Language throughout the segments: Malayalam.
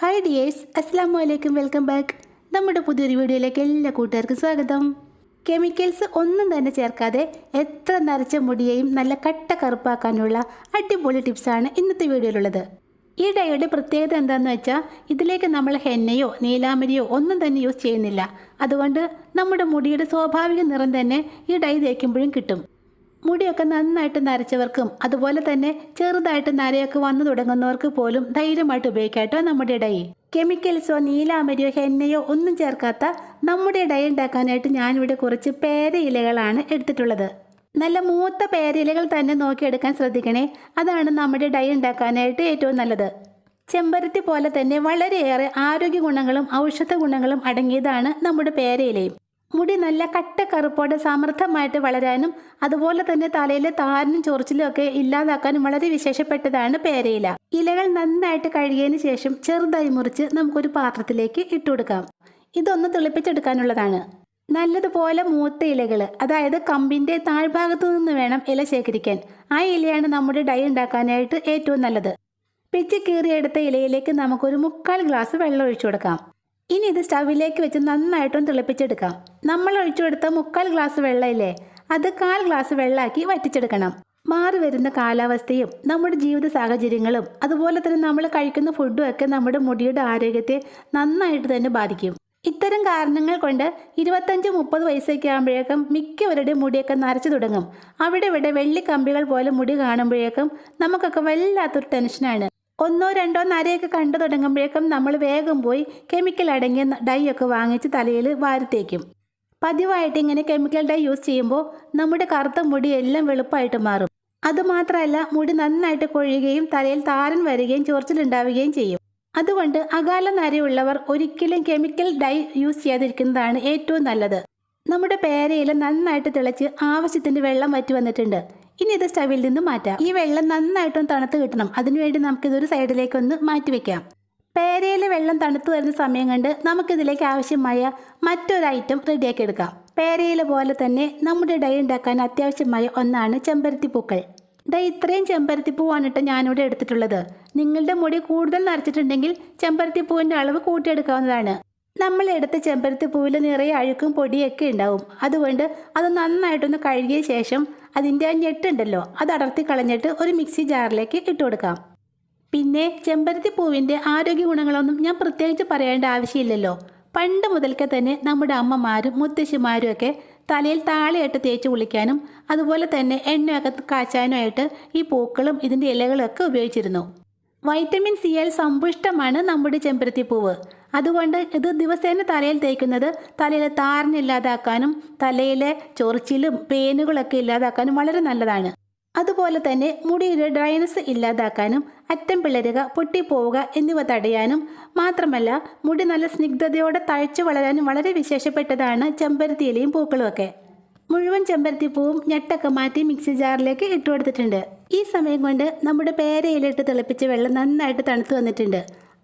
ഹായ് ഡിയേഴ്സ് അസ്സാം വലൈക്കും വെൽക്കം ബാക്ക് നമ്മുടെ പുതിയൊരു വീഡിയോയിലേക്ക് എല്ലാ കൂട്ടുകാർക്കും സ്വാഗതം. കെമിക്കൽസ് ഒന്നും തന്നെ ചേർക്കാതെ എത്ര നരച്ച മുടിയെയും നല്ല കട്ട കറുപ്പാക്കാനുള്ള അടിപൊളി ടിപ്സാണ് ഇന്നത്തെ വീഡിയോയിലുള്ളത്. ഈ ഡൈയുടെ പ്രത്യേകത എന്താണെന്ന് വെച്ചാൽ ഇതിലേക്ക് നമ്മൾ ഹെന്നയോ നീലാമരിയോ ഒന്നും തന്നെ യൂസ് ചെയ്യുന്നില്ല. അതുകൊണ്ട് നമ്മുടെ മുടിയുടെ സ്വാഭാവിക നിറം തന്നെ ഈ ഡൈ തേക്കുമ്പോഴും കിട്ടും. മുടിയൊക്കെ നന്നായിട്ട് നരച്ചവർക്കും അതുപോലെ തന്നെ ചെറുതായിട്ട് നരയൊക്കെ വന്നു തുടങ്ങുന്നവർക്ക് പോലും ധൈര്യമായിട്ട് ഉപയോഗിക്കാട്ടോ നമ്മുടെ ഡൈ. കെമിക്കൽസോ നീലാമരിയോ ഹെന്നയോ ഒന്നും ചേർക്കാത്ത നമ്മുടെ ഡൈ ഉണ്ടാക്കാനായിട്ട് ഞാനിവിടെ കുറച്ച് പേര ഇലകളാണ് എടുത്തിട്ടുള്ളത്. നല്ല മൂത്ത പേരയിലകൾ തന്നെ നോക്കിയെടുക്കാൻ ശ്രദ്ധിക്കണേ അതാണ് നമ്മുടെ ഡൈ ഉണ്ടാക്കാനായിട്ട് ഏറ്റവും നല്ലത്. ചെമ്പരത്തി പോലെ തന്നെ വളരെയേറെ ആരോഗ്യ ഗുണങ്ങളും ഔഷധ ഗുണങ്ങളും അടങ്ങിയതാണ് നമ്മുടെ പേരയിലയും. മുടി നല്ല കട്ട കറുപ്പോടെ സമൃദ്ധമായിട്ട് വളരാനും അതുപോലെ തന്നെ തലയിലെ താരനും ചൊറിച്ചിലും ഒക്കെ ഇല്ലാതാക്കാനും വളരെ വിശേഷപ്പെട്ടതാണ് പേരയില. ഇലകൾ നന്നായിട്ട് കഴുകിയതിന് ശേഷം ചെറുതായി മുറിച്ച് നമുക്കൊരു പാത്രത്തിലേക്ക് ഇട്ടുകൊടുക്കാം ഇതൊന്ന് തിളപ്പിച്ചെടുക്കാനുള്ളതാണ്. നല്ലതുപോലെ മൂത്ത ഇലകൾ അതായത് കമ്പിന്റെ താഴ്ഭാഗത്തു നിന്ന് വേണം ഇല ശേഖരിക്കാൻ. ആ ഇലയാണ് നമ്മുടെ ഡൈ ഉണ്ടാക്കാനായിട്ട് ഏറ്റവും നല്ലത്. പിച്ചി കീറിയെടുത്ത ഇലയിലേക്ക് നമുക്കൊരു മുക്കാൽ ഗ്ലാസ് വെള്ളം ഒഴിച്ചു കൊടുക്കാം. ഇനി ഇത് സ്റ്റവിലേക്ക് വെച്ച് നന്നായിട്ടും തിളപ്പിച്ചെടുക്കാം. നമ്മൾ ഒഴിച്ചു കൊടുത്ത മുക്കാൽ ഗ്ലാസ് വെള്ളമില്ലേ അത് കാൽ ഗ്ലാസ് വെള്ളമാക്കി വറ്റിച്ചെടുക്കണം. മാറി വരുന്ന കാലാവസ്ഥയും നമ്മുടെ ജീവിത സാഹചര്യങ്ങളും അതുപോലെ തന്നെ നമ്മൾ കഴിക്കുന്ന ഫുഡും ഒക്കെ നമ്മുടെ മുടിയുടെ ആരോഗ്യത്തെ നന്നായിട്ട് തന്നെ ബാധിക്കും. ഇത്തരം കാരണങ്ങൾ കൊണ്ട് ഇരുപത്തഞ്ച് മുപ്പത് വയസ്സൊക്കെ ആകുമ്പോഴേക്കും മിക്കവരുടെ മുടിയൊക്കെ നരച്ചു തുടങ്ങും. അവിടെ ഇവിടെ വെള്ളി കമ്പികൾ പോലെ മുടി കാണുമ്പോഴേക്കും നമുക്കൊക്കെ വല്ലാത്തൊരു ടെൻഷനാണ് ഒന്നോ രണ്ടോ നരയൊക്കെ കണ്ടു തുടങ്ങുമ്പോഴേക്കും നമ്മൾ വേഗം പോയി കെമിക്കൽ അടങ്ങിയ ഡൈ ഒക്കെ വാങ്ങിച്ച് തലയിൽ വാരത്തേക്കും. പതിവായിട്ട് ഇങ്ങനെ കെമിക്കൽ ഡൈ യൂസ് ചെയ്യുമ്പോൾ നമ്മുടെ കറുത്ത മുടി എല്ലാം വെളുപ്പായിട്ട് മാറും. അതുമാത്രമല്ല മുടി നന്നായിട്ട് കൊഴിയുകയും തലയിൽ താരൻ വരികയും ചൊറിച്ചിലുണ്ടാവുകയും ചെയ്യും. അതുകൊണ്ട് അകാല നരയുള്ളവർ ഒരിക്കലും കെമിക്കൽ ഡൈ യൂസ് ചെയ്യാതിരിക്കുന്നതാണ് ഏറ്റവും നല്ലത്. നമ്മുടെ പേരയിൽ നന്നായിട്ട് തിളച്ച് ആവശ്യത്തിന് വെള്ളം വറ്റി വന്നിട്ടുണ്ട്. ഇനി ഇത് സ്റ്റവിൽ നിന്ന് മാറ്റാം. ഈ വെള്ളം നന്നായിട്ടൊന്ന് തണുത്ത് കിട്ടണം. അതിനുവേണ്ടി നമുക്കിതൊരു സൈഡിലേക്കൊന്ന് മാറ്റി വെക്കാം. പേരയിലെ വെള്ളം തണുത്തു വരുന്ന സമയം കണ്ട് നമുക്കിതിലേക്ക് ആവശ്യമായ മറ്റൊരു ഐറ്റം റെഡിയാക്കി എടുക്കാം. പേരയിലെ പോലെ തന്നെ നമ്മുടെ ഡൈ ഉണ്ടാക്കാൻ അത്യാവശ്യമായ ഒന്നാണ് ചെമ്പരത്തി പൂക്കൾ. ദാ ഇത്രയും ചെമ്പരത്തി പൂവാണ് കേട്ടോ ഞാനിവിടെ എടുത്തിട്ടുള്ളത്. നിങ്ങളുടെ മുടി കൂടുതൽ നിറച്ചിട്ടുണ്ടെങ്കിൽ ചെമ്പരത്തി പൂവിന്റെ അളവ് കൂട്ടിയെടുക്കാവുന്നതാണ്. നമ്മൾ എടുത്ത ചെമ്പരത്തി പൂവിൽ നിറയെ അഴുക്കും പൊടിയൊക്കെ ഉണ്ടാവും. അതുകൊണ്ട് അത് നന്നായിട്ടൊന്ന് കഴുകിയ ശേഷം അതിന്റെ ആ ഞെട്ടുണ്ടല്ലോ അത് അടർത്തി കളഞ്ഞിട്ട് ഒരു മിക്സി ജാറിലേക്ക് ഇട്ട് കൊടുക്കാം. പിന്നെ ചെമ്പരത്തി പൂവിന്റെ ആരോഗ്യ ഗുണങ്ങളൊന്നും ഞാൻ പ്രത്യേകിച്ച് പറയേണ്ട ആവശ്യമില്ലല്ലോ. പണ്ട് മുതൽക്കേ തന്നെ നമ്മുടെ അമ്മമാരും മുത്തശ്ശിമാരും ഒക്കെ തലയിൽ താളിയായിട്ട് തേച്ച് കുളിക്കാനും അതുപോലെ തന്നെ എണ്ണയൊക്കെ കാച്ചാനുമായിട്ട് ഈ പൂക്കളും ഇതിന്റെ ഇലകളൊക്കെ ഉപയോഗിച്ചിരുന്നു. വൈറ്റമിൻ സി ആൽ സമ്പുഷ്ടമാണ് നമ്മുടെ ചെമ്പരത്തി പൂവ്. അതുകൊണ്ട് ഇത് ദിവസേന തലയിൽ തേക്കുന്നത് തലയിലെ താരനില്ലാതാക്കാനും തലയിലെ ചൊറിച്ചിലും പേനുകളൊക്കെ ഇല്ലാതാക്കാനും വളരെ നല്ലതാണ്. അതുപോലെ തന്നെ മുടിയുടെ ഡ്രൈനസ് ഇല്ലാതാക്കാനും അറ്റം പിളരുക പൊട്ടിപ്പോവുക എന്നിവ തടയാനും മാത്രമല്ല മുടി നല്ല സ്നിഗ്ധതയോടെ തഴച്ചു വളരാനും വളരെ വിശേഷപ്പെട്ടതാണ് ചെമ്പരത്തി ഇലയും പൂക്കളുമൊക്കെ. മുഴുവൻ ചെമ്പരത്തി പൂവും ഞെട്ടൊക്കെ മാറ്റി മിക്സി ജാറിലേക്ക് ഇട്ടുകൊടുത്തിട്ടുണ്ട്. ഈ സമയം കൊണ്ട് നമ്മുടെ പേരയിലിട്ട് തിളപ്പിച്ച വെള്ളം നന്നായിട്ട് തണുത്തു വന്നിട്ടുണ്ട്.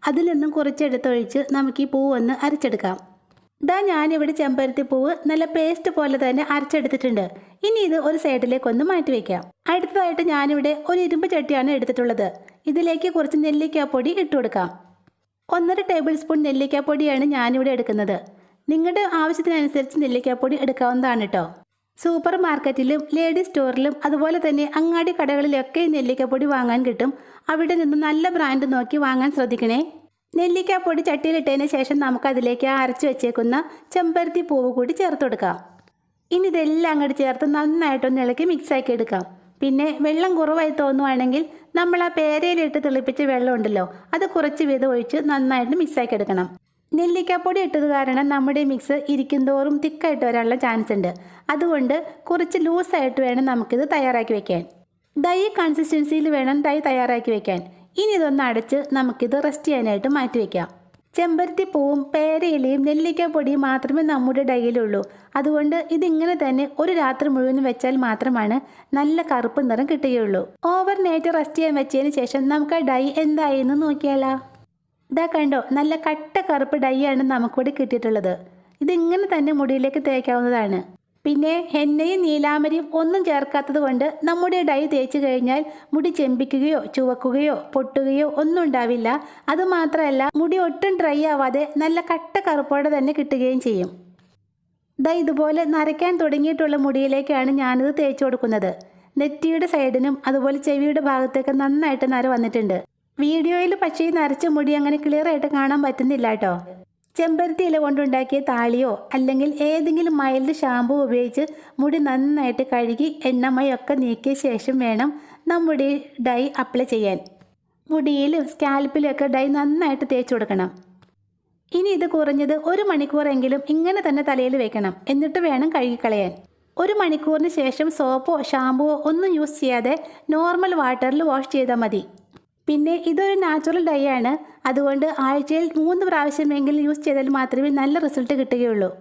അതിൽ നിന്നും കുറച്ചെടുത്തൊഴിച്ച് നമുക്ക് ഈ പൂവ് ഒന്ന് അരച്ചെടുക്കാം. ഇതാ ഞാനിവിടെ ചെമ്പരത്തി പൂവ് നല്ല പേസ്റ്റ് പോലെ തന്നെ അരച്ചെടുത്തിട്ടുണ്ട്. ഇനി ഇത് ഒരു സൈഡിലേക്ക് ഒന്ന് മാറ്റി വയ്ക്കാം അടുത്തതായിട്ട് ഞാനിവിടെ ഒരു ഇരുമ്പ് ചട്ടിയാണ് എടുത്തിട്ടുള്ളത്. ഇതിലേക്ക് കുറച്ച് നെല്ലിക്കാപ്പൊടി ഇട്ട് കൊടുക്കാം. ഒന്നര ടേബിൾ സ്പൂൺ നെല്ലിക്കാപ്പൊടിയാണ് ഞാനിവിടെ എടുക്കുന്നത്. നിങ്ങളുടെ ആവശ്യത്തിനനുസരിച്ച് നെല്ലിക്കാപ്പൊടി എടുക്കാവുന്നതാണ് കേട്ടോ സൂപ്പർ മാർക്കറ്റിലും ലേഡി സ്റ്റോറിലും അതുപോലെ തന്നെ അങ്ങാടി കടകളിലൊക്കെ നെല്ലിക്കപ്പൊടി വാങ്ങാൻ കിട്ടും. അവിടെ നിന്ന് നല്ല ബ്രാൻഡ് നോക്കി വാങ്ങാൻ ശ്രദ്ധിക്കണേ. നെല്ലിക്കാപ്പൊടി ചട്ടിയിലിട്ടതിന് ശേഷം നമുക്ക് അതിലേക്ക് അരച്ച് വെച്ചേക്കുന്ന ചെമ്പരത്തി പൂവ് കൂടി ചേർത്ത് കൊടുക്കാം. ഇനി ഇതെല്ലാം അങ്ങോട്ട് ചേർത്ത് നന്നായിട്ടൊന്ന് ഇളക്കി മിക്സ് ആക്കി എടുക്കാം. പിന്നെ വെള്ളം കുറവായി തോന്നുവാണെങ്കിൽ നമ്മൾ ആ പേരയിലിട്ട് തിളിപ്പിച്ച വെള്ളം ഉണ്ടല്ലോ അത് കുറച്ച് വീതം ഒഴിച്ച് നന്നായിട്ട് മിക്സ് ആക്കി എടുക്കണം. നെല്ലിക്കാപ്പൊടി ഇട്ടത് കാരണം നമ്മുടെ മിക്സ് ഇരിക്കുന്തോറും തിക്കായിട്ട് വരാനുള്ള ചാൻസ് ഉണ്ട്. അതുകൊണ്ട് കുറച്ച് ലൂസായിട്ട് വേണം നമുക്കിത് തയ്യാറാക്കി വെക്കാൻ. ഡൈ കൺസിസ്റ്റൻസിയിൽ വേണം ഡൈ തയ്യാറാക്കി വെക്കാൻ. ഇനി ഇതൊന്ന് അടച്ച് നമുക്കിത് റെസ്റ്റ് ചെയ്യാനായിട്ട് മാറ്റി വെക്കാം. ചെമ്പരത്തി പൂവും പേരയിലയും നെല്ലിക്കാപ്പൊടിയും മാത്രമേ നമ്മുടെ ഡൈയിലുള്ളൂ അതുകൊണ്ട് ഇതിങ്ങനെ തന്നെ ഒരു രാത്രി മുഴുവൻ വെച്ചാൽ മാത്രമാണ് നല്ല കറുപ്പ് നിറം കിട്ടുകയുള്ളൂ. ഓവർ നൈറ്റ് റെസ്റ്റ് ചെയ്യാൻ വെച്ചതിന് ശേഷം നമുക്ക് ആ ഡൈ എന്തായി എന്ന് നോക്കിയാലോ. ഇതാ കണ്ടോ നല്ല കട്ട കറുപ്പ് ഡൈ ആണ് നമുക്കിവിടെ കിട്ടിയിട്ടുള്ളത്. ഇതിങ്ങനെ തന്നെ മുടിയിലേക്ക് തേക്കാവുന്നതാണ്. പിന്നെ ഹെന്നയും നീലാമരിയും ഒന്നും ചേർക്കാത്തത് കൊണ്ട് നമ്മുടെ ഡൈ തേച്ച് കഴിഞ്ഞാൽ മുടി ചെമ്പിക്കുകയോ ചുവക്കുകയോ പൊട്ടുകയോ ഒന്നും ഉണ്ടാവില്ല. അതുമാത്രമല്ല മുടി ഒട്ടും ഡ്രൈ ആവാതെ നല്ല കട്ട കറുപ്പോടെ തന്നെ കിട്ടുകയും ചെയ്യും. ദാ ഇതുപോലെ നരയ്ക്കാൻ തുടങ്ങിയിട്ടുള്ള മുടിയിലേക്കാണ് ഞാനിത് തേച്ച് കൊടുക്കുന്നത്. നെറ്റിയുടെ സൈഡിനും അതുപോലെ ചെവിയുടെ ഭാഗത്തേക്ക് നന്നായിട്ട് നര വന്നിട്ടുണ്ട്. വീഡിയോയിൽ പക്ഷേ ഈ നരച്ച മുടി അങ്ങനെ ക്ലിയർ ആയിട്ട് കാണാൻ പറ്റുന്നില്ല കേട്ടോ ചെമ്പരത്തി ഇല കൊണ്ടുണ്ടാക്കിയ താളിയോ അല്ലെങ്കിൽ ഏതെങ്കിലും മൈൽഡ് ഷാമ്പു ഉപയോഗിച്ച് മുടി നന്നായിട്ട് കഴുകി എണ്ണമയൊക്കെ നീക്കിയ ശേഷം വേണം നമ്മുടെ ഡൈ അപ്ലൈ ചെയ്യാൻ. മുടിയിലും സ്കാൽപ്പിലും ഒക്കെ ഡൈ നന്നായിട്ട് തേച്ച് കൊടുക്കണം. ഇനി ഇത് കുറഞ്ഞത് ഒരു മണിക്കൂറെങ്കിലും ഇങ്ങനെ തന്നെ തലയിൽ വെക്കണം. എന്നിട്ട് വേണം കഴുകിക്കളയാൻ. ഒരു മണിക്കൂറിന് ശേഷം സോപ്പോ ഷാമ്പുവോ ഒന്നും യൂസ് ചെയ്യാതെ നോർമൽ വാട്ടറിൽ വാഷ് ചെയ്താൽ മതി. പിന്നെ ഇതൊരു നാച്ചുറൽ ഡൈ ആണ്. അതുകൊണ്ട് ആഴ്ചയിൽ മൂന്ന് പ്രാവശ്യമെങ്കിലും യൂസ് ചെയ്താൽ മാത്രമേ നല്ല റിസൾട്ട് കിട്ടുകയുള്ളൂ.